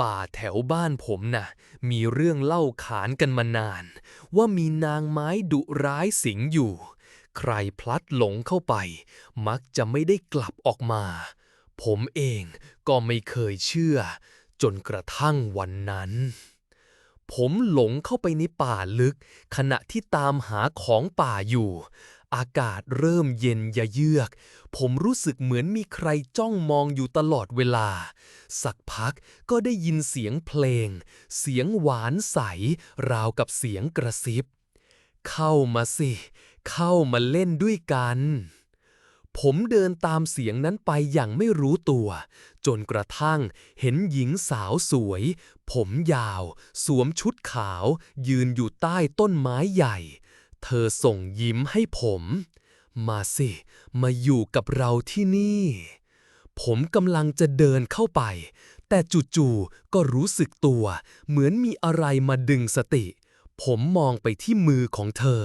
ป่าแถวบ้านผมน่ะ มีเรื่องเล่าขานกันมานาน ว่ามีนางไม้ดุร้ายสิงอยู่ ใครพลัดหลงเข้าไป มักจะไม่ได้กลับออกมา ผมเองก็ไม่เคยเชื่อ จนกระทั่งวันนั้น ผมหลงเข้าไปในป่าลึก ขณะที่ตามหาของป่าอยู่ อากาศเริ่มเย็นยะเยือก ผมรู้สึกเหมือนมีใครจ้องมองอยู่ตลอดเวลา สักพักก็ได้ยินเสียงเพลง เสียงหวานใส ราวกับเสียงกระซิบ เข้ามาสิ เข้ามาเล่นด้วยกัน ผมเดินตามเสียงนั้นไปอย่างไม่รู้ตัว จนกระทั่งเห็นหญิงสาวสวย ผมยาว สวมชุดขาว ยืนอยู่ใต้ต้นไม้ใหญ่ เธอส่งยิ้มให้ผม มาสิ มาอยู่กับเราที่นี่ ผมกำลังจะเดินเข้าไป แต่จู่ๆก็รู้สึกตัว เหมือนมีอะไรมาดึงสติ ผมมองไปที่มือของเธอ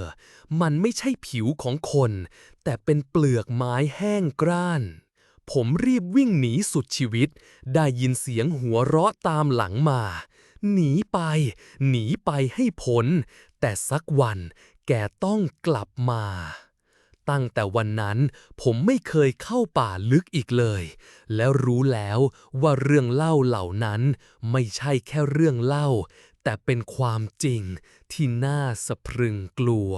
มันไม่ใช่ผิวของคน แต่เป็นเปลือกไม้แห้งกร้าน ผมรีบวิ่งหนีสุดชีวิต ได้ยินเสียงหัวเราะตามหลังมาหนีไป หนีไปให้พ้น แต่สักวัน แกต้องกลับมา ตั้งแต่วันนั้นผมไม่เคยเข้าป่าลึกอีกเลย แล้วรู้แล้วว่าเรื่องเล่าเหล่านั้นไม่ใช่แค่เรื่องเล่า แต่เป็นความจริงที่น่าสะพรึงกลัว